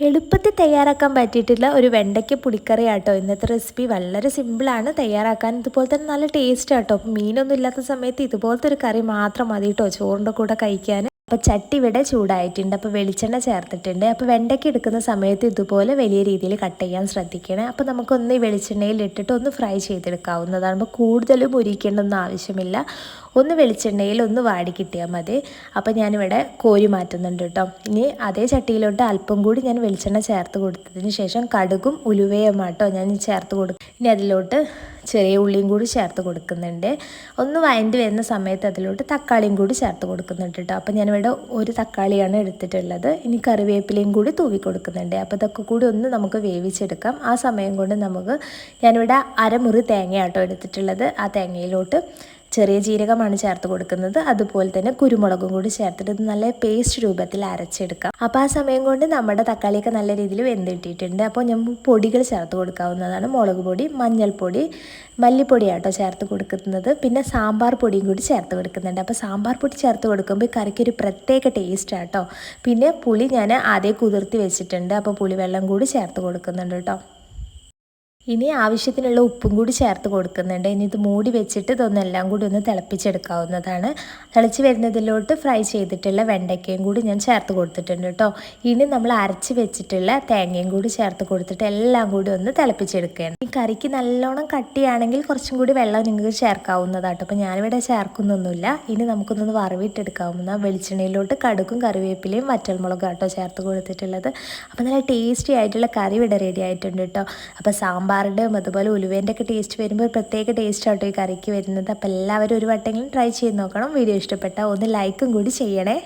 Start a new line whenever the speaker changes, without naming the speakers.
എളുപ്പത്തിൽ തയ്യാറാക്കാൻ പറ്റിയിട്ടുള്ള ഒരു വെണ്ടയ്ക്ക പുളിക്കറി ആട്ടോ ഇന്നത്തെ റെസിപ്പി വളരെ സിമ്പിളാണ് തയ്യാറാക്കാൻ ഇതുപോലെ തന്നെ നല്ല ടേസ്റ്റ് ആട്ടോ. മീനൊന്നും ഇല്ലാത്ത സമയത്ത് ഇതുപോലത്തെ ഒരു കറി മാത്രം മതി കേട്ടോ ചോറിന്റെ കൂടെ കഴിക്കാൻ. അപ്പോൾ ചട്ടി ഇവിടെ ചൂടായിട്ടുണ്ട്. അപ്പോൾ വെളിച്ചെണ്ണ ചേർത്തിട്ടുണ്ട്. അപ്പോൾ വെണ്ടയ്ക്ക് എടുക്കുന്ന സമയത്ത് ഇതുപോലെ വലിയ രീതിയിൽ കട്ട് ചെയ്യാൻ ശ്രദ്ധിക്കണം. അപ്പോൾ നമുക്കൊന്ന് ഈ വെളിച്ചെണ്ണയിൽ ഇട്ടിട്ട് ഒന്ന് ഫ്രൈ ചെയ്തെടുക്കാവുന്നതാണ്. അപ്പോൾ കൂടുതലും ഉരിക്കേണ്ടൊന്നും ആവശ്യമില്ല. ഒന്ന് വെളിച്ചെണ്ണയിൽ ഒന്ന് വാടി കിട്ടിയാൽ മതി. അപ്പോൾ ഞാനിവിടെ കോരി മാറ്റുന്നുണ്ട് കേട്ടോ. ഇനി അതേ ചട്ടിയിലോട്ട് അല്പം കൂടി ഞാൻ വെളിച്ചെണ്ണ ചേർത്ത് കൊടുത്തതിന് ശേഷം കടുകും ഉലുവയുമാട്ടോ ഞാൻ ചേർത്ത് കൊടുക്കും ഇനി അതിലോട്ട് ചെറിയ ഉള്ളിയും കൂടി ചേർത്ത് കൊടുക്കുന്നുണ്ട്. ഒന്ന് വഴണ്ടി വരുന്ന സമയത്ത് അതിലോട്ട് തക്കാളിയും കൂടി ചേർത്ത് കൊടുക്കുന്നുണ്ട് കേട്ടോ അപ്പോൾ ഞാനിവിടെ ഒരു തക്കാളിയാണ് എടുത്തിട്ടുള്ളത്. ഇനി കറിവേപ്പിലയും കൂടി തൂവി കൊടുക്കുന്നുണ്ട്. അപ്പോൾ ഇതൊക്കെ കൂടി ഒന്ന് നമുക്ക് വേവിച്ചെടുക്കാം. ആ സമയം കൊണ്ട് നമുക്ക് ഞാനിവിടെ അരമുറി തേങ്ങയാട്ടോ എടുത്തിട്ടുള്ളത്. ആ തേങ്ങയിലോട്ട് ചെറിയ ജീരകമാണ് ചേർത്ത് കൊടുക്കുന്നത്. അതുപോലെ തന്നെ കുരുമുളകും കൂടി ചേർത്തിട്ട് നല്ല പേസ്റ്റ് രൂപത്തിൽ അരച്ചെടുക്കാം. അപ്പോൾ ആ സമയം കൊണ്ട് നമ്മുടെ തക്കാളിയൊക്കെ നല്ല രീതിയിൽ വെന്തിട്ടിട്ടുണ്ട്. അപ്പോൾ ഞാൻ പൊടികൾ ചേർത്ത് കൊടുക്കാവുന്നതാണ്. മുളക് പൊടി മഞ്ഞൾപ്പൊടി മല്ലിപ്പൊടിയാട്ടോ ചേർത്ത് കൊടുക്കുന്നത്. പിന്നെ സാമ്പാർ പൊടിയും കൂടി ചേർത്ത് കൊടുക്കുന്നുണ്ട്. അപ്പോൾ സാമ്പാർ പൊടി ചേർത്ത് കൊടുക്കുമ്പോൾ കറിക്കൊരു പ്രത്യേക ടേസ്റ്റ് ആട്ടോ. പിന്നെ പുളി ഞാൻ ആദ്യം കുതിർത്തി വെച്ചിട്ടുണ്ട്. അപ്പോൾ പുളിവെള്ളം കൂടി ചേർത്ത് കൊടുക്കുന്നുണ്ട് കേട്ടോ. ഇനി ആവശ്യത്തിനുള്ള ഉപ്പും കൂടി ചേർത്ത് കൊടുക്കുന്നുണ്ട്. ഇനി ഇത് മൂടി വെച്ചിട്ട് ഇതൊന്നെല്ലാം കൂടി ഒന്ന് തിളപ്പിച്ചെടുക്കാവുന്നതാണ്. തിളച്ച് വരുന്നതിലോട്ട് ഫ്രൈ ചെയ്തിട്ടുള്ള വെണ്ടയ്ക്കയും കൂടി ഞാൻ ചേർത്ത് കൊടുത്തിട്ടുണ്ട് കേട്ടോ. ഇനി നമ്മൾ അരച്ച് വെച്ചിട്ടുള്ള തേങ്ങയും കൂടി ചേർത്ത് കൊടുത്തിട്ട് എല്ലാം കൂടി ഒന്ന് തിളപ്പിച്ചെടുക്കുകയാണ്. ഈ കറിക്ക് നല്ലോണം കട്ടിയാണെങ്കിൽ കുറച്ചും കൂടി വെള്ളം നിങ്ങൾക്ക് ചേർക്കാവുന്നതാട്ടോ അപ്പോൾ ഞാനിവിടെ ചേർക്കുന്നൊന്നുമില്ല. ഇനി നമുക്കൊന്ന് വറവിട്ടെടുക്കാവുന്ന വെളിച്ചെണ്ണയിലോട്ട് കടുക്കും കറിവേപ്പിലയും വറ്റൽമുളകും കേട്ടോ ചേർത്ത് കൊടുത്തിട്ടുള്ളത്. അപ്പോൾ നല്ല ടേസ്റ്റി ആയിട്ടുള്ള കറി ഇവിടെ റെഡി ആയിട്ടുണ്ട് കേട്ടോ. അപ്പോൾ സാമ്പാർ സാമ്പാറിന്റെയും അതുപോലെ ഉലുവേന്റെ ഒക്കെ ടേസ്റ്റ് വരുമ്പോൾ പ്രത്യേക ടേസ്റ്റ് ആട്ടോ ഈ കറിക്ക് വരുന്നത്. അപ്പോൾ എല്ലാവരും ഒരു വട്ടെങ്കിലും ട്രൈ ചെയ്ത് നോക്കണം. വീഡിയോ ഇഷ്ടപ്പെട്ടാൽ ഒന്ന് ലൈക്കും കൂടി ചെയ്യണേ.